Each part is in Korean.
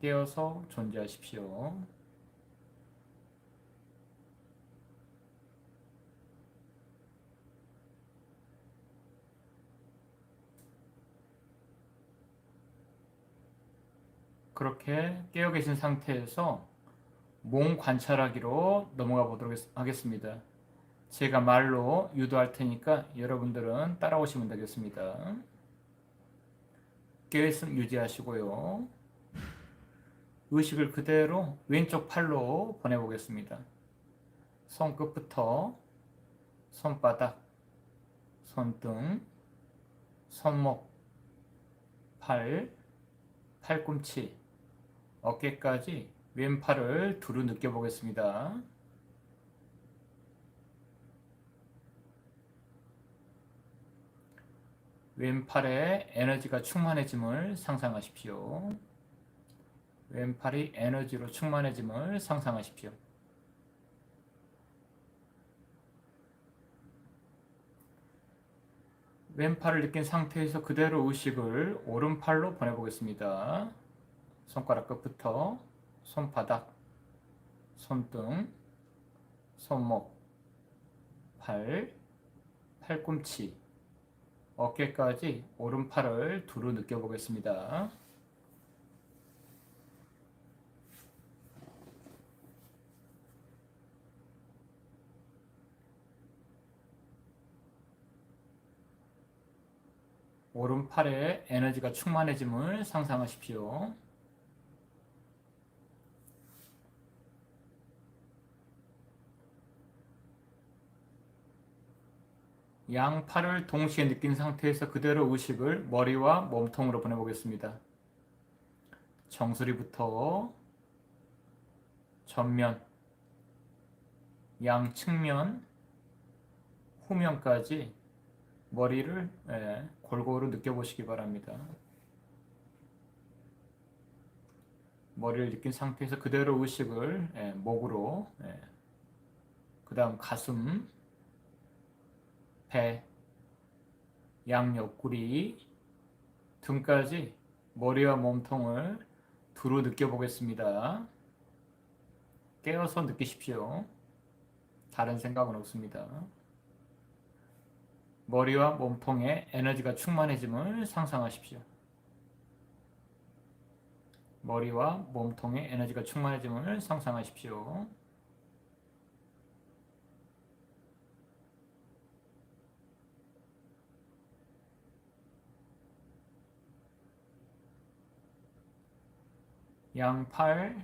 깨어서 존재하십시오. 그렇게 깨어 계신 상태에서 몸 관찰하기로 넘어가 보도록 하겠습니다. 제가 말로 유도할 테니까 여러분들은 따라오시면 되겠습니다. 깨어있음 유지하시고요. 의식을 그대로 왼쪽 팔로 보내보겠습니다. 손끝부터 손바닥, 손등, 손목, 팔, 팔꿈치, 어깨까지 왼팔을 두루 느껴보겠습니다. 왼팔에 에너지가 충만해짐을 상상하십시오. 왼팔이 에너지로 충만해짐을 상상하십시오. 왼팔을 느낀 상태에서 그대로 의식을 오른팔로 보내보겠습니다. 손가락 끝부터 손바닥, 손등, 손목, 팔, 팔꿈치, 어깨까지 오른팔을 두루 느껴보겠습니다. 오른팔에 에너지가 충만해짐을 상상하십시오. 양팔을 동시에 느낀 상태에서 그대로 의식을 머리와 몸통으로 보내보겠습니다. 정수리부터 전면, 양측면, 후면까지 머리를 예, 골고루 느껴보시기 바랍니다. 머리를 느낀 상태에서 그대로 의식을 예, 목으로, 예, 그 다음 가슴, 배, 양옆구리, 등까지 머리와 몸통을 두루 느껴보겠습니다. 깨어서 느끼십시오. 다른 생각은 없습니다. 머리와 몸통에 에너지가 충만해짐을 상상하십시오. 머리와 몸통에 에너지가 충만해짐을 상상하십시오. 양팔,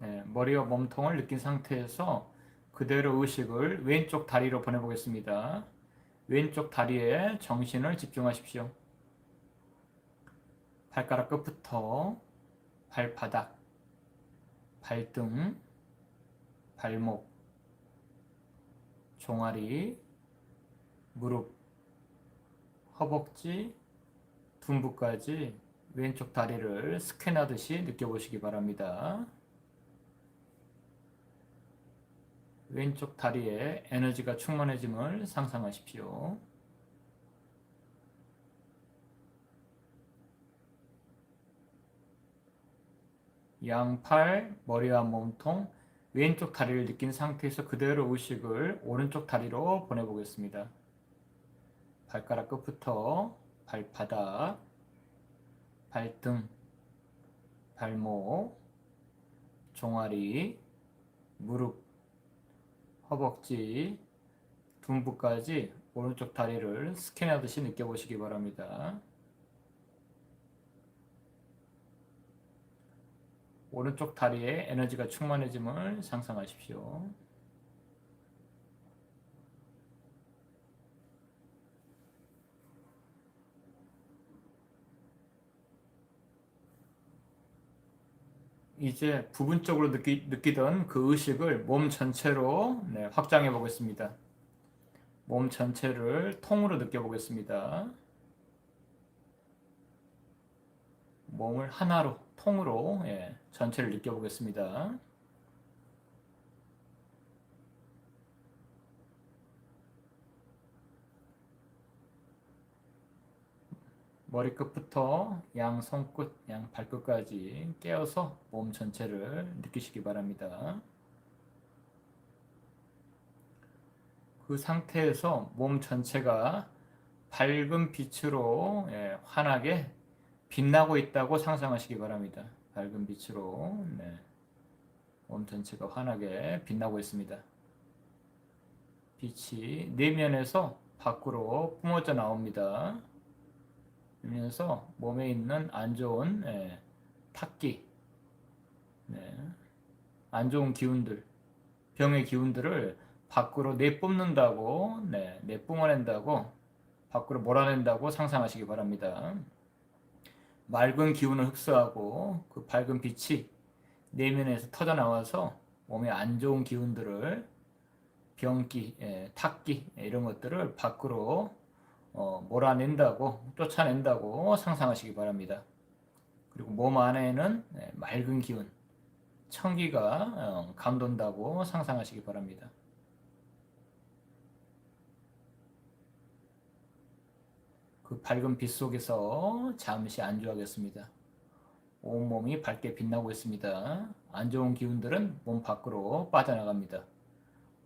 네, 머리와 몸통을 느낀 상태에서 그대로 의식을 왼쪽 다리로 보내보겠습니다. 왼쪽 다리에 정신을 집중하십시오. 발가락 끝부터 발바닥, 발등, 발목, 종아리, 무릎, 허벅지, 둔부까지 왼쪽 다리를 스캔하듯이 느껴보시기 바랍니다. 왼쪽 다리에 에너지가 충만해짐을 상상하십시오. 양팔, 머리와 몸통, 왼쪽 다리를 느낀 상태에서 그대로 의식을 오른쪽 다리로 보내보겠습니다. 발가락 끝부터 발바닥, 발등, 발목, 종아리, 무릎, 허벅지, 둔부까지 오른쪽 다리를 스캔하듯이 느껴보시기 바랍니다. 오른쪽 다리에 에너지가 충만해짐을 상상하십시오. 이제 부분적으로 느끼, 느끼던 그 의식을 몸 전체로 네, 확장해 보겠습니다. 몸 전체를 통으로 느껴보겠습니다. 몸을 하나로, 통으로 예, 전체를 느껴보겠습니다. 머리끝부터 양 손끝, 양 발끝까지 깨어서 몸 전체를 느끼시기 바랍니다. 그 상태에서 몸 전체가 밝은 빛으로 예, 환하게 빛나고 있다고 상상하시기 바랍니다. 밝은 빛으로 네. 몸 전체가 환하게 빛나고 있습니다. 빛이 내면에서 밖으로 뿜어져 나옵니다. 그러면서 몸에 있는 안 좋은 예, 탁기, 네, 안 좋은 기운들, 병의 기운들을 밖으로 내뿜는다고, 네, 내뿜어낸다고, 밖으로 몰아낸다고 상상하시기 바랍니다. 맑은 기운을 흡수하고 그 밝은 빛이 내면에서 터져 나와서 몸에 안 좋은 기운들을 병기, 예, 탁기 예, 이런 것들을 밖으로 어, 몰아낸다고 쫓아낸다고 상상하시기 바랍니다. 그리고 몸 안에는 예, 맑은 기운, 청기가 어, 감돈다고 상상하시기 바랍니다. 그 밝은 빛 속에서 잠시 안주하겠습니다. 온몸이 밝게 빛나고 있습니다. 안 좋은 기운들은 몸 밖으로 빠져나갑니다.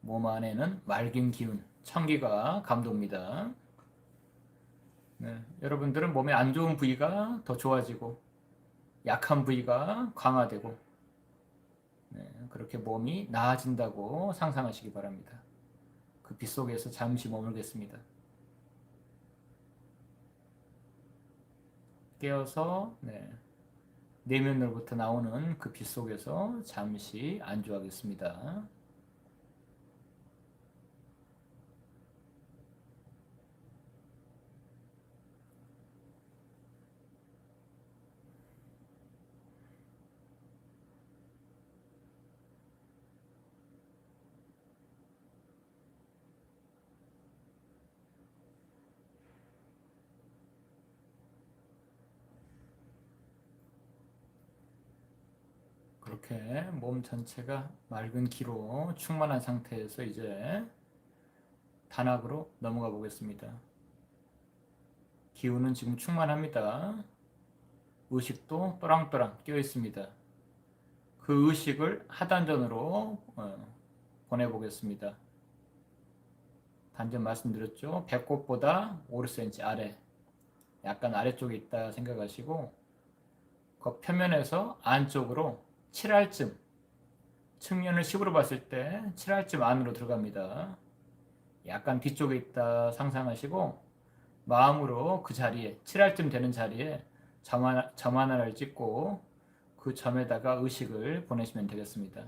몸 안에는 맑은 기운, 청기가 감돕니다. 네, 여러분들은 몸에 안 좋은 부위가 더 좋아지고 약한 부위가 강화되고 네, 그렇게 몸이 나아진다고 상상하시기 바랍니다. 그 빛 속에서 잠시 머물겠습니다. 깨어서 네, 내면으로부터 나오는 그 빛 속에서 잠시 안주하겠습니다. 그렇게 몸 전체가 맑은 기로 충만한 상태에서 이제 단학으로 넘어가 보겠습니다. 기운은 지금 충만합니다. 의식도 또랑또랑 끼어 있습니다. 그 의식을 하단전으로 어, 보내보겠습니다. 단전 말씀드렸죠. 배꼽보다 5cm 아래, 약간 아래쪽에 있다 생각하시고 그 표면에서 안쪽으로 7할쯤 측면을 10으로 봤을 때 7할쯤 안으로 들어갑니다. 약간 뒤쪽에 있다 상상하시고 마음으로 그 자리에 7할쯤 되는 자리에 점, 하나, 점 하나를 찍고 그 점에다가 의식을 보내시면 되겠습니다.